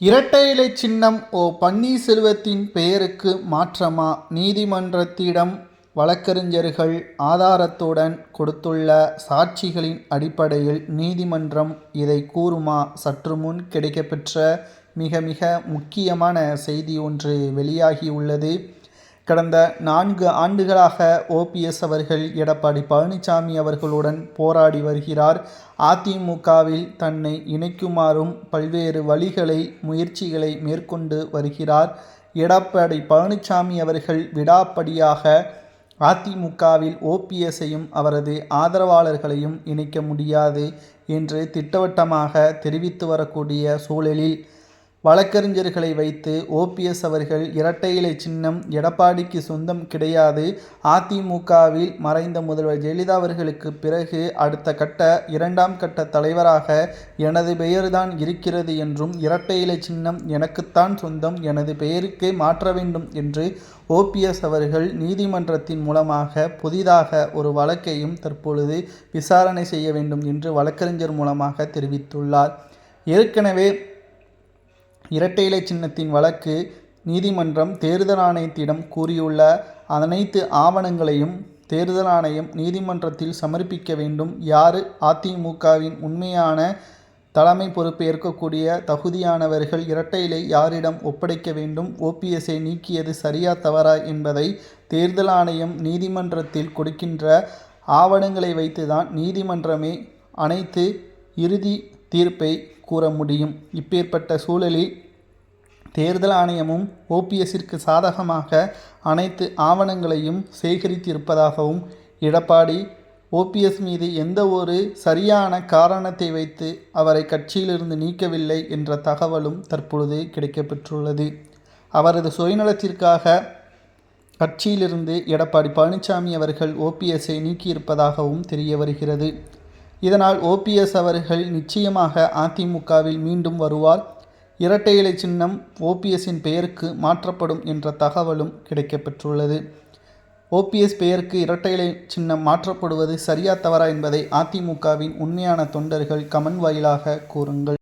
இரட்டை இலை சின்னம் ஓ பன்னீர்செல்வத்தின் பெயருக்கு மாற்றமா? நீதிமன்றத்திடம் வழக்கறிஞர்கள் ஆதாரத்துடன் கொடுத்துள்ள சாட்சிகளின் அடிப்படையில் நீதிமன்றம் இதை கூறுமா? சற்று முன் கிடைக்கப்பெற்ற மிக மிக முக்கியமான செய்தி ஒன்று வெளியாகியுள்ளது. கடந்த நான்கு ஆண்டுகளாக ஓபிஎஸ் அவர்கள் எடப்பாடி பழனிசாமி அவர்களுடன் போராடி வருகிறார். அதிமுகவில் தன்னை இணைக்குமாறும் பல்வேறு வழிகளை முயற்சிகளை மேற்கொண்டு வருகிறார். எடப்பாடி பழனிசாமி அவர்கள் விடாப்படியாக அதிமுகவில் ஓபிஎஸ்ஸையும் அவரது ஆதரவாளர்களையும் இணைக்க முடியாது என்று திட்டவட்டமாக தெரிவித்து வரக்கூடிய சூழலில் வழக்கறிஞர்களை வைத்து ஓபிஎஸ் அவர்கள் இரட்டை இலை சின்னம் எடப்பாடிக்கு சொந்தம் கிடையாது. அதிமுகவில் மறைந்த முதல்வர் ஜெயலலிதா அவர்களுக்கு பிறகு அடுத்த கட்ட இரண்டாம் கட்ட தலைவராக எனது பெயர்தான் இருக்கிறது என்றும் இரட்டை இலை சின்னம் எனக்குத்தான் சொந்தம் எனது பெயருக்கே மாற்ற வேண்டும் என்று ஓபிஎஸ் அவர்கள் நீதிமன்றத்தின் மூலமாக புதிதாக ஒரு வழக்கையும் தற்பொழுது விசாரணை செய்ய வேண்டும் என்று வழக்கறிஞர் மூலமாக தெரிவித்துள்ளார். ஏற்கனவே இரட்டை இலை சின்னத்தின் வழக்கு நீதிமன்றம் தேர்தல் ஆணையத்திடம் கூறியுள்ள அனைத்து ஆவணங்களையும் தேர்தல் ஆணையம் நீதிமன்றத்தில் சமர்ப்பிக்க வேண்டும். யார்? அதிமுகவின் உண்மையான தலைமை பொறுப்பு ஏற்கக்கூடிய தகுதியானவர்கள் இரட்டை இலை யாரிடம் ஒப்படைக்க வேண்டும்? ஓபிஎஸ்ஐ நீக்கியது சரியா தவறா என்பதை தேர்தல் ஆணையம் நீதிமன்றத்தில் கொடுக்கின்ற ஆவணங்களை வைத்துதான் நீதிமன்றமே அனைத்து இறுதி தீர்ப்பை கூற முடியும். இப்பேற்பட்ட சூழலில் தேர்தல் ஆணையமும் ஓபிஎஸ்ஸிற்கு சாதகமாக அனைத்து ஆவணங்களையும் சேகரித்திருப்பதாகவும் எடப்பாடி ஓபிஎஸ் மீது எந்த ஒரு சரியான காரணத்தை வைத்து அவரை கட்சியிலிருந்து நீக்கவில்லை என்ற தகவலும் தற்பொழுது கிடைக்கப்பெற்றுள்ளது. அவரது சுயநலத்திற்காக கட்சியிலிருந்து எடப்பாடி பழனிசாமி அவர்கள் ஓபிஎஸ்ஸை நீக்கியிருப்பதாகவும் தெரிய வருகிறது. இதனால் ஓபிஎஸ் அவர்கள் நிச்சயமாக அதிமுகவில் மீண்டும் வருவார். இரட்டை இலை சின்னம் ஓபிஎஸ்ஸின் பெயருக்கு மாற்றப்படும் என்ற தகவலும் கிடைக்கப்பெற்றுள்ளது. ஓபிஎஸ் பெயருக்கு இரட்டை இலை சின்னம் மாற்றப்படுவது சரியா தவறா என்பதை அதிமுகவின் உண்மையான தொண்டர்கள் கமன் வாயிலாக கூறுங்கள்.